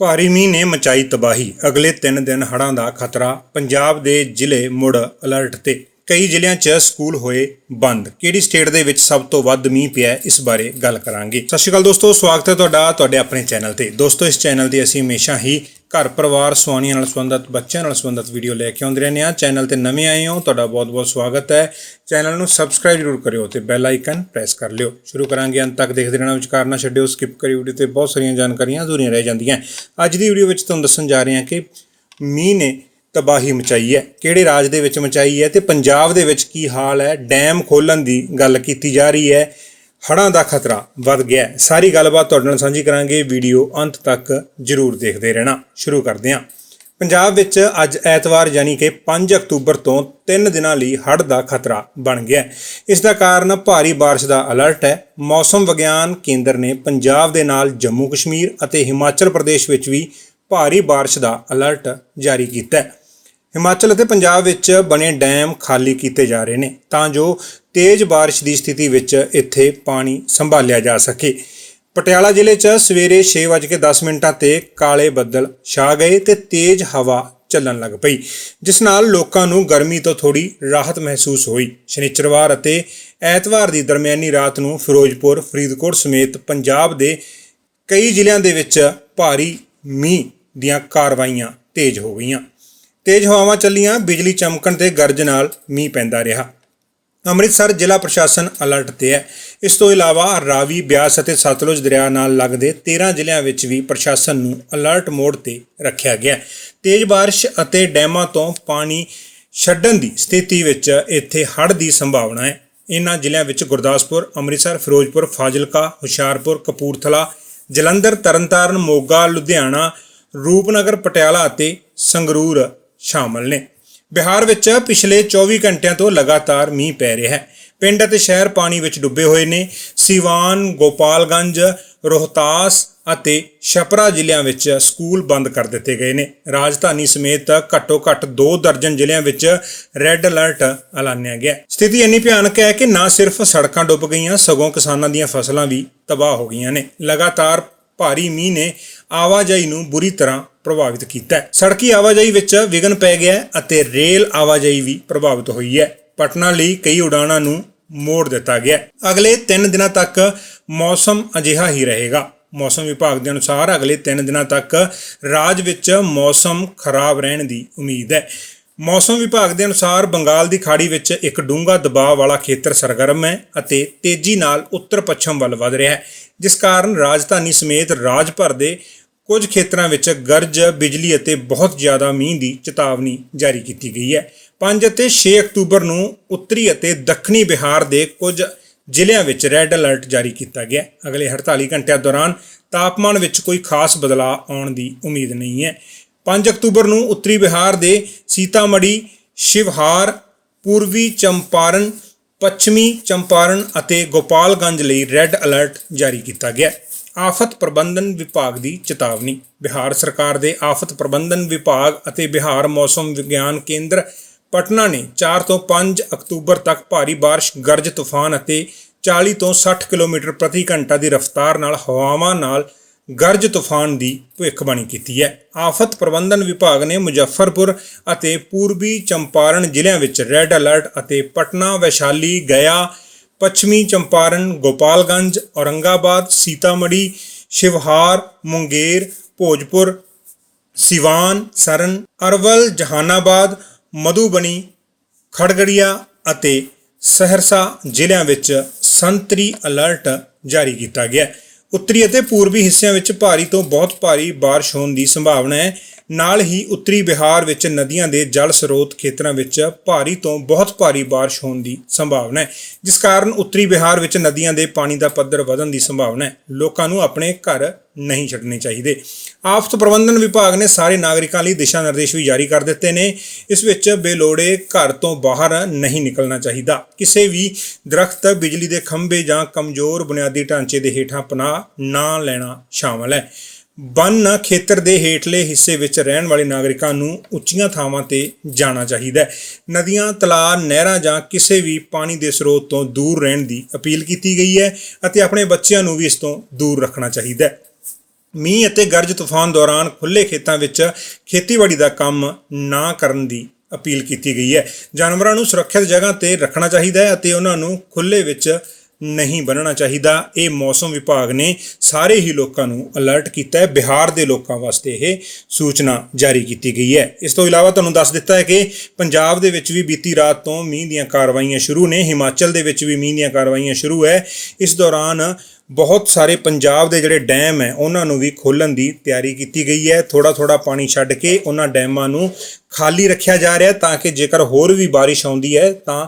ਭਾਰੀ ਮੀਂਹ ਨੇ ਮਚਾਈ ਤਬਾਹੀ। ਅਗਲੇ 3 ਦਿਨ ਹੜ੍ਹਾਂ ਦਾ ਖਤਰਾ ਪੰਜਾਬ ਦੇ ਜ਼ਿਲ੍ਹੇ ਮੁੜ ਅਲਰਟ ਤੇ। ਕਈ ਜ਼ਿਲ੍ਹਿਆਂ 'ਚ ਸਕੂਲ ਹੋਏ ਬੰਦ। ਕਿਹੜੀ ਸਟੇਟ ਦੇ ਵਿੱਚ ਸਭ ਤੋਂ ਵੱਧ ਮੀਂਹ ਪਿਆ ਇਸ ਬਾਰੇ ਗੱਲ ਕਰਾਂਗੇ। ਸਤਿ ਸ਼੍ਰੀ ਅਕਾਲ ਦੋਸਤੋ, ਸਵਾਗਤ ਹੈ ਤੁਹਾਡਾ, ਤੁਹਾਡੇ ਆਪਣੇ ਚੈਨਲ ਤੇ। ਦੋਸਤੋ, ਇਸ ਚੈਨਲ ਤੇ ਅਸੀਂ ਹਮੇਸ਼ਾ ਹੀ ਘਰ ਪਰਿਵਾਰ ਸੁਆਣੀਆਂ ਨਾਲ ਸੰਬੰਧਿਤ, ਬੱਚਿਆਂ ਨਾਲ ਸੰਬੰਧਿਤ ਵੀਡੀਓ ਲੈ ਕੇ ਆਉਂਦੇ ਰਹਿੰਦੇ ਹਾਂ। ਚੈਨਲ ਤੇ ਨਵੇਂ ਆਏ ਹੋ, ਤੁਹਾਡਾ ਬਹੁਤ-ਬਹੁਤ ਸਵਾਗਤ ਹੈ। ਚੈਨਲ ਨੂੰ ਸਬਸਕ੍ਰਾਈਬ ਜ਼ਰੂਰ ਕਰਿਓ ਤੇ ਬੈਲ ਆਈਕਨ ਪ੍ਰੈਸ ਕਰ ਲਿਓ। ਸ਼ੁਰੂ ਕਰਾਂਗੇ ਅੰਤ ਤੱਕ ਦੇਖਦੇ ਰਹਿਣਾ ਵਿਚਾਰ ਨਾ ਛੱਡਿਓ ਸਕਿਪ ਕਰੀ ਵੀਡੀਓ ਤੇ ਬਹੁਤ ਸਾਰੀਆਂ ਜਾਣਕਾਰੀਆਂ ਅਧੂਰੀਆਂ ਰਹਿ ਜਾਂਦੀਆਂ। ਅੱਜ ਦੀ ਵੀਡੀਓ ਵਿੱਚ ਤੁਹਾਨੂੰ ਦੱਸਣ ਜਾ ਰਹੇ ਹਾਂ ਕਿ ਮੀਂਹ ਨੇ ਤਬਾਹੀ ਮਚਾਈ ਹੈ। ਕਿਹੜੇ ਰਾਜ ਦੇ ਵਿੱਚ ਮਚਾਈ ਹੈ ਤੇ ਪੰਜਾਬ ਦੇ ਵਿੱਚ ਕੀ ਹਾਲ ਹੈ? ਡੈਮ ਖੋਲਣ ਦੀ ਗੱਲ ਕੀਤੀ ਜਾ ਰਹੀ ਹੈ। ਹੜ੍ਹਾਂ ਦਾ ਖਤਰਾ ਵੱਧ ਗਿਆ ਹੈ। ਸਾਰੀ ਗੱਲਬਾਤ ਤੁਹਾਡੇ ਨਾਲ ਸਾਂਝੀ ਕਰਾਂਗੇ। ਵੀਡੀਓ ਅੰਤ ਤੱਕ ਜਰੂਰ ਦੇਖਦੇ ਰਹਿਣਾ। ਸ਼ੁਰੂ ਕਰਦੇ ਹਾਂ। ਪੰਜਾਬ ਵਿੱਚ ਅੱਜ ਐਤਵਾਰ ਯਾਨੀ ਕਿ 5 ਅਕਤੂਬਰ ਤੋਂ 3 ਦਿਨਾਂ ਲਈ ਹੜ੍ਹ ਦਾ ਖਤਰਾ ਬਣ ਗਿਆ ਇਸ ਦਾ ਕਾਰਨ ਭਾਰੀ ਬਾਰਿਸ਼ ਦਾ ਅਲਰਟ ਹੈ। ਮੌਸਮ ਵਿਗਿਆਨ ਕੇਂਦਰ ਨੇ ਪੰਜਾਬ ਦੇ ਨਾਲ ਜੰਮੂ ਕਸ਼ਮੀਰ ਅਤੇ ਹਿਮਾਚਲ ਪ੍ਰਦੇਸ਼ ਵਿੱਚ ਵੀ ਭਾਰੀ ਬਾਰਿਸ਼ ਦਾ ਅਲਰਟ ਜਾਰੀ ਕੀਤਾ ਹੈ। ਹਿਮਾਚਲ ਅਤੇ ਪੰਜਾਬ ਵਿੱਚ ਬਣੇ ਡੈਮ ਖਾਲੀ ਕੀਤੇ ਜਾ ਰਹੇ ਨੇ। ਤਾਂ ਜੋ ਤੇਜ਼ ਬਾਰਿਸ਼ ਦੀ ਸਥਿਤੀ ਵਿੱਚ ਇੱਥੇ ਪਾਣੀ ਸੰਭਾਲਿਆ ਜਾ ਸਕੇ। ਪਟਿਆਲਾ ਜ਼ਿਲ੍ਹੇ 'ਚ ਸਵੇਰੇ 6:10 ਮਿੰਟਾਂ ਤੇ ਕਾਲੇ ਬੱਦਲ ਛਾ ਗਏ ਤੇ ਤੇਜ਼ ਹਵਾ ਚੱਲਣ ਲੱਗ ਪਈ, ਜਿਸ ਨਾਲ ਲੋਕਾਂ ਨੂੰ ਗਰਮੀ ਤੋਂ ਥੋੜੀ ਰਾਹਤ ਮਹਿਸੂਸ ਹੋਈ। ਸ਼ਨੀਚਰਵਾਰ ਅਤੇ ਐਤਵਾਰ ਦੀ ਦਰਮਿਆਨੀ ਰਾਤ ਨੂੰ ਫਿਰੋਜ਼ਪੁਰ, ਫਰੀਦਕੋਟ ਸਮੇਤ ਪੰਜਾਬ ਦੇ ਕਈ ਜ਼ਿਲ੍ਹਿਆਂ ਦੇ ਵਿੱਚ ਭਾਰੀ ਮੀਂਹ ਦੀਆਂ ਕਾਰਵਾਈਆਂ ਤੇਜ਼ ਹੋ ਗਈਆਂ। ਤੇਜ਼ ਹਵਾਵਾਂ ਚੱਲੀਆਂ, ਬਿਜਲੀ ਚਮਕਣ ਤੇ ਗਰਜ ਨਾਲ ਮੀਂਹ ਪੈਂਦਾ ਰਿਹਾ। ਅੰਮ੍ਰਿਤਸਰ ਜ਼ਿਲ੍ਹਾ ਪ੍ਰਸ਼ਾਸਨ ਅਲਰਟ ਤੇ ਹੈ। ਇਸ ਤੋਂ ਇਲਾਵਾ ਰਾਵੀ, ਬਿਆਸ ਅਤੇ ਸਤਲੁਜ ਦਰਿਆ ਨਾਲ ਲੱਗਦੇ 13 ਜ਼ਿਲ੍ਹਿਆਂ ਵਿੱਚ ਵੀ ਪ੍ਰਸ਼ਾਸਨ ਨੂੰ ਅਲਰਟ ਮੋਡ ਤੇ ਰੱਖਿਆ ਗਿਆ ਤੇਜ਼ ਬਾਰਿਸ਼ ਅਤੇ ਡੈਮਾਂ ਤੋਂ ਪਾਣੀ ਛੱਡਣ ਦੀ ਸਥਿਤੀ ਵਿੱਚ ਇੱਥੇ ਹੜ੍ਹ ਦੀ ਸੰਭਾਵਨਾ ਹੈ। ਇਨ੍ਹਾਂ ਜ਼ਿਲ੍ਹਿਆਂ ਵਿੱਚ ਗੁਰਦਾਸਪੁਰ, ਅੰਮ੍ਰਿਤਸਰ, ਫਿਰੋਜ਼ਪੁਰ, ਫਾਜ਼ਿਲਕਾ, ਹੁਸ਼ਿਆਰਪੁਰ, ਕਪੂਰਥਲਾ, ਜਲੰਧਰ, ਤਰਨਤਾਰਨ, ਮੋਗਾ, ਲੁਧਿਆਣਾ, ਰੂਪਨਗਰ, ਪਟਿਆਲਾ ਅਤੇ ਸੰਗਰੂਰ ਸ਼ਾਮਲ ਨੇ। ਬਿਹਾਰ ਵਿੱਚ ਪਿਛਲੇ 24 ਘੰਟਿਆਂ ਤੋਂ ਲਗਾਤਾਰ ਮੀਂਹ ਪੈ ਰਿਹਾ ਹੈ। ਪਿੰਡ ਅਤੇ ਸ਼ਹਿਰ ਪਾਣੀ ਵਿੱਚ ਡੁੱਬੇ ਹੋਏ ਨੇ। ਸਿਵਾਨ, ਗੋਪਾਲਗੰਜ, ਰੋਹਤਾਸ ਅਤੇ ਛਪਰਾ ਜ਼ਿਲ੍ਹਿਆਂ ਵਿੱਚ ਸਕੂਲ ਬੰਦ ਕਰ ਦਿੱਤੇ ਗਏ ਨੇ। ਰਾਜਧਾਨੀ ਸਮੇਤ ਘੱਟੋ-ਘੱਟ 2 ਦਰਜਨ ਜ਼ਿਲ੍ਹਿਆਂ ਵਿੱਚ ਰੈੱਡ ਅਲਰਟ ਐਲਾਨਿਆ ਗਿਆ ਸਥਿਤੀ ਇੰਨੀ ਭਿਆਨਕ ਹੈ ਕਿ ਨਾ ਸਿਰਫ ਸੜਕਾਂ ਡੁੱਬ ਗਈਆਂ, ਸਗੋਂ ਕਿਸਾਨਾਂ ਦੀਆਂ ਫਸਲਾਂ ਵੀ ਤਬਾਹ ਹੋ ਗਈਆਂ ਨੇ। ਲਗਾਤਾਰ ਭਾਰੀ ਮੀਂਹ ਨੇ ਆਵਾਜਾਈ ਨੂੰ ਬੁਰੀ ਤਰ੍ਹਾਂ ਪ੍ਰਭਾਵਿਤ ਕੀਤਾ ਹੈ। ਸੜਕੀ ਆਵਾਜਾਈ ਵਿੱਚ ਵਿਘਨ ਪੈ ਗਿਆ ਅਤੇ ਰੇਲ ਆਵਾਜਾਈ ਵੀ ਪ੍ਰਭਾਵਿਤ ਹੋਈ ਹੈ। ਪਟਨਾ ਲਈ ਕਈ ਉਡਾਣਾਂ ਨੂੰ ਮੋੜ ਦਿੱਤਾ ਗਿਆ ਅਗਲੇ 3 ਦਿਨਾਂ ਤੱਕ ਮੌਸਮ ਅਜਿਹਾ ਹੀ ਰਹੇਗਾ। ਮੌਸਮ ਵਿਭਾਗ ਦੇ ਅਨੁਸਾਰ ਅਗਲੇ 3 ਦਿਨਾਂ ਤੱਕ ਰਾਜ ਵਿੱਚ ਮੌਸਮ ਖਰਾਬ ਰਹਿਣ ਦੀ ਉਮੀਦ ਹੈ। ਮੌਸਮ ਵਿਭਾਗ ਦੇ ਅਨੁਸਾਰ ਬੰਗਾਲ ਦੀ ਖਾੜੀ ਵਿੱਚ ਇੱਕ ਡੂੰਘਾ ਦਬਾਅ ਵਾਲਾ ਖੇਤਰ ਸਰਗਰਮ ਹੈ ਅਤੇ ਤੇਜ਼ੀ ਨਾਲ ਉੱਤਰ ਪੱਛਮ ਵੱਲ ਵਧ ਰਿਹਾ ਹੈ, ਜਿਸ ਕਾਰਨ ਰਾਜਧਾਨੀ ਸਮੇਤ ਰਾਜ ਭਰ ਦੇ ਕੁਝ ਖੇਤਰਾਂ ਵਿੱਚ ਗਰਜ, ਬਿਜਲੀ ਅਤੇ ਬਹੁਤ ਜ਼ਿਆਦਾ ਮੀਂਹ ਦੀ ਚੇਤਾਵਨੀ ਜਾਰੀ ਕੀਤੀ ਗਈ ਹੈ। 5 ਅਤੇ 6 ਅਕਤੂਬਰ ਨੂੰ ਉੱਤਰੀ ਅਤੇ ਦੱਖਣੀ ਬਿਹਾਰ ਦੇ ਕੁਝ ਜ਼ਿਲ੍ਹਿਆਂ ਵਿੱਚ ਰੈੱਡ ਅਲਰਟ ਜਾਰੀ ਕੀਤਾ ਗਿਆ ਅਗਲੇ 48 ਘੰਟਿਆਂ ਦੌਰਾਨ ਤਾਪਮਾਨ ਵਿੱਚ ਕੋਈ ਖਾਸ ਬਦਲਾਅ ਆਉਣ ਦੀ ਉਮੀਦ ਨਹੀਂ ਹੈ। 5 ਅਕਤੂਬਰ ਨੂੰ ਉੱਤਰੀ ਬਿਹਾਰ ਦੇ ਸੀਤਾਮੜੀ ਸ਼ਿਵਹਾਰ, ਪੂਰਬੀ ਚੰਪਾਰਨ, ਪੱਛਮੀ ਚੰਪਾਰਨ ਅਤੇ ਗੋਪਾਲਗੰਜ ਲਈ ਰੈੱਡ ਅਲਰਟ ਜਾਰੀ ਕੀਤਾ ਗਿਆ ਆਫਤ ਪ੍ਰਬੰਧਨ ਵਿਭਾਗ ਦੀ ਚੇਤਾਵਨੀ, ਬਿਹਾਰ ਸਰਕਾਰ ਦੇ ਆਫਤ ਪ੍ਰਬੰਧਨ ਵਿਭਾਗ ਅਤੇ ਬਿਹਾਰ ਮੌਸਮ ਵਿਗਿਆਨ ਕੇਂਦਰ ਪਟਨਾ ਨੇ 4 ਤੋਂ 5 ਅਕਤੂਬਰ ਤੱਕ ਭਾਰੀ ਬਾਰਿਸ਼, ਗਰਜ, ਤੂਫਾਨ ਅਤੇ 40 ਤੋਂ 60 ਕਿਲੋਮੀਟਰ ਪ੍ਰਤੀ ਘੰਟਾ ਦੀ ਰਫ਼ਤਾਰ ਨਾਲ ਹਵਾਵਾਂ ਨਾਲ ਗਰਜ ਤੂਫਾਨ ਦੀ ਭਵਿੱਖਬਾਣੀ ਕੀਤੀ ਹੈ। ਆਫਤ ਪ੍ਰਬੰਧਨ ਵਿਭਾਗ ਨੇ ਮੁਜ਼ੱਫਰਪੁਰ ਅਤੇ ਪੂਰਬੀ ਚੰਪਾਰਨ ਜ਼ਿਲ੍ਹਿਆਂ ਵਿੱਚ ਰੈੱਡ ਅਲਰਟ ਅਤੇ ਪਟਨਾ, ਵੈਸ਼ਾਲੀ ਗਿਆ ਪੱਛਮੀ ਚੰਪਾਰਨ, ਗੋਪਾਲਗੰਜ, ਔਰੰਗਾਬਾਦ ਸੀਤਾਮੜੀ ਸ਼ਿਵਹਾਰ, ਮੁੰਗੇਰ, ਭੋਜਪੁਰ, ਸਿਵਾਨ, ਸਰਨ, ਅਰਵਲ, ਜਹਾਨਾਬਾਦ, ਮਧੂਬਨੀ, ਖੜਗੜੀਆ ਅਤੇ ਸਹਰਸਾ ਜ਼ਿਲ੍ਹਿਆਂ ਵਿੱਚ ਸੰਤਰੀ ਅਲਰਟ ਜਾਰੀ ਕੀਤਾ ਗਿਆ ਹੈ। ਉੱਤਰੀ ਅਤੇ ਪੂਰਬੀ ਹਿੱਸਿਆਂ ਵਿੱਚ ਭਾਰੀ ਤੋਂ ਬਹੁਤ ਭਾਰੀ ਬਾਰਿਸ਼ ਹੋਣ ਦੀ ਸੰਭਾਵਨਾ ਹੈ। ਨਾਲ ਹੀ ਉੱਤਰੀ ਬਿਹਾਰ ਵਿੱਚ ਨਦੀਆਂ ਦੇ ਜਲ ਸਰੋਤ ਖੇਤਰਾਂ ਵਿੱਚ ਭਾਰੀ ਤੋਂ ਬਹੁਤ ਭਾਰੀ ਬਾਰਿਸ਼ ਹੋਣ ਦੀ ਸੰਭਾਵਨਾ ਹੈ, ਜਿਸ ਕਾਰਨ ਉੱਤਰੀ ਬਿਹਾਰ ਵਿੱਚ ਨਦੀਆਂ ਦੇ ਪਾਣੀ ਦਾ ਪੱਧਰ ਵਧਣ ਦੀ ਸੰਭਾਵਨਾ ਹੈ। ਲੋਕਾਂ ਨੂੰ ਆਪਣੇ ਘਰ ਨਹੀਂ ਛੱਡਣੇ ਚਾਹੀਦੇ। ਆਫਤ ਪ੍ਰਬੰਧਨ ਵਿਭਾਗ ਨੇ ਸਾਰੇ ਨਾਗਰਿਕਾਂ ਲਈ ਦਿਸ਼ਾ ਨਿਰਦੇਸ਼ ਵੀ ਜਾਰੀ ਕਰ ਦਿੱਤੇ ਨੇ। ਇਸ ਵਿੱਚ ਬੇਲੋੜੇ ਘਰ ਤੋਂ ਬਾਹਰ ਨਹੀਂ ਨਿਕਲਣਾ ਚਾਹੀਦਾ। ਕਿਸੇ ਵੀ ਦਰਖਤ, ਬਿਜਲੀ ਦੇ ਖੰਭੇ ਜਾਂ ਕਮਜ਼ੋਰ ਬੁਨਿਆਦੀ ਢਾਂਚੇ ਦੇ ਹੇਠਾਂ ਪਨਾਹ ਨਾ ਲੈਣਾ ਸ਼ਾਮਲ ਹੈ। ਬੰਨ ਖੇਤਰ ਦੇ ਹੇਠਲੇ ਹਿੱਸੇ ਵਿੱਚ ਰਹਿਣ ਵਾਲੇ ਨਾਗਰਿਕਾਂ ਨੂੰ ਉੱਚੀਆਂ ਥਾਵਾਂ ਤੇ ਜਾਣਾ ਚਾਹੀਦਾ ਹੈ। ਨਦੀਆਂ ਤਲਾਅ ਨਹਿਰਾਂ ਜਾਂ ਕਿਸੇ ਵੀ ਪਾਣੀ ਦੇ ਸਰੋਤ ਤੋਂ ਦੂਰ ਰਹਿਣ ਦੀ ਅਪੀਲ ਕੀਤੀ ਗਈ ਹੈ ਅਤੇ ਆਪਣੇ ਬੱਚਿਆਂ ਨੂੰ ਵੀ ਇਸ ਤੋਂ ਦੂਰ ਰੱਖਣਾ ਚਾਹੀਦਾ ਹੈ। ਮੀਂਹ ਅਤੇ ਗਰਜ ਤੂਫਾਨ ਦੌਰਾਨ ਖੁੱਲੇ ਖੇਤਾਂ ਵਿੱਚ ਖੇਤੀਬਾੜੀ ਦਾ ਕੰਮ ਨਾ ਕਰਨ ਦੀ ਅਪੀਲ ਕੀਤੀ ਗਈ ਹੈ। ਜਾਨਵਰਾਂ ਨੂੰ ਸੁਰੱਖਿਅਤ ਜਗ੍ਹਾ ਤੇ ਰੱਖਣਾ ਚਾਹੀਦਾ ਹੈ ਅਤੇ ਉਹਨਾਂ ਨੂੰ ਖੁੱਲੇ ਵਿੱਚ ਨਹੀਂ ਬਣਨਾ ਚਾਹੀਦਾ। ਇਹ ਮੌਸਮ ਵਿਭਾਗ ਨੇ ਸਾਰੇ ਹੀ ਲੋਕਾਂ ਨੂੰ ਅਲਰਟ ਕੀਤਾ ਹੈ। ਬਿਹਾਰ ਦੇ ਲੋਕਾਂ ਵਾਸਤੇ ਇਹ ਸੂਚਨਾ ਜਾਰੀ ਕੀਤੀ ਗਈ ਹੈ। ਇਸ ਤੋਂ ਇਲਾਵਾ ਤੁਹਾਨੂੰ ਦੱਸ ਦਿੱਤਾ ਹੈ ਕਿ ਪੰਜਾਬ ਦੇ ਵਿੱਚ ਵੀ ਬੀਤੀ ਰਾਤ ਤੋਂ ਮੀਂਹ ਦੀਆਂ ਕਾਰਵਾਈਆਂ ਸ਼ੁਰੂ ਨੇ। ਹਿਮਾਚਲ ਦੇ ਵਿੱਚ ਵੀ ਮੀਂਹ ਦੀਆਂ ਕਾਰਵਾਈਆਂ ਸ਼ੁਰੂ ਹੈ। ਇਸ ਦੌਰਾਨ ਬਹੁਤ ਸਾਰੇ ਪੰਜਾਬ ਦੇ ਜਿਹੜੇ ਡੈਮ ਹੈ, ਉਹਨਾਂ ਨੂੰ ਵੀ ਖੋਲਣ ਦੀ ਤਿਆਰੀ ਕੀਤੀ ਗਈ ਹੈ। ਥੋੜਾ ਥੋੜਾ ਪਾਣੀ ਛੱਡ ਕੇ ਉਹਨਾਂ ਡੈਮਾਂ ਨੂੰ ਖਾਲੀ ਰੱਖਿਆ ਜਾ ਰਿਹਾ ਤਾਂ ਕਿ ਜੇਕਰ ਹੋਰ ਵੀ ਬਾਰਿਸ਼ ਆਉਂਦੀ ਹੈ ਤਾਂ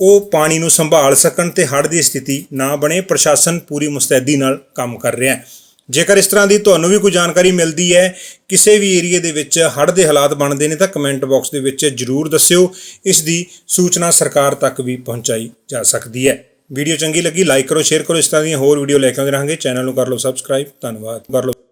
ਉਹ ਪਾਣੀ ਨੂੰ ਸੰਭਾਲ ਸਕਣ ਤੇ ਹੜ੍ਹ ਦੀ ਸਥਿਤੀ ਨਾ ਬਣੇ, ਪ੍ਰਸ਼ਾਸਨ ਪੂਰੀ ਮੁਸਤੈਦੀ ਨਾਲ ਕੰਮ ਕਰ ਰਿਹਾ ਹੈ। ਜੇਕਰ ਇਸ ਤਰ੍ਹਾਂ ਦੀ ਤੁਹਾਨੂੰ ਵੀ ਕੋਈ ਜਾਣਕਾਰੀ ਮਿਲਦੀ ਹੈ, ਕਿਸੇ ਵੀ ਏਰੀਏ ਦੇ ਵਿੱਚ ਹੜ੍ਹ ਦੇ ਹਾਲਾਤ ਬਣਦੇ ਨੇ ਤਾਂ ਕਮੈਂਟ ਬਾਕਸ ਦੇ ਵਿੱਚ ਜਰੂਰ ਦੱਸਿਓ। ਇਸ ਦੀ ਸੂਚਨਾ ਸਰਕਾਰ ਤੱਕ ਵੀ ਪਹੁੰਚਾਈ ਜਾ ਸਕਦੀ ਹੈ। ਵੀਡੀਓ ਚੰਗੀ ਲੱਗੀ, ਲਾਈਕ ਕਰੋ, ਸ਼ੇਅਰ ਕਰੋ, ਇਸ ਤਰ੍ਹਾਂ ਦੀਆਂ ਹੋਰ ਵੀਡੀਓ ਲੈ ਕੇ ਆਉਂਦੇ ਰਹਾਂਗੇ। ਚੈਨਲ ਨੂੰ ਕਰ ਲਓ ਸਬਸਕ੍ਰਾਈਬ। ਧੰਨਵਾਦ। ਕਰ ਲਓ।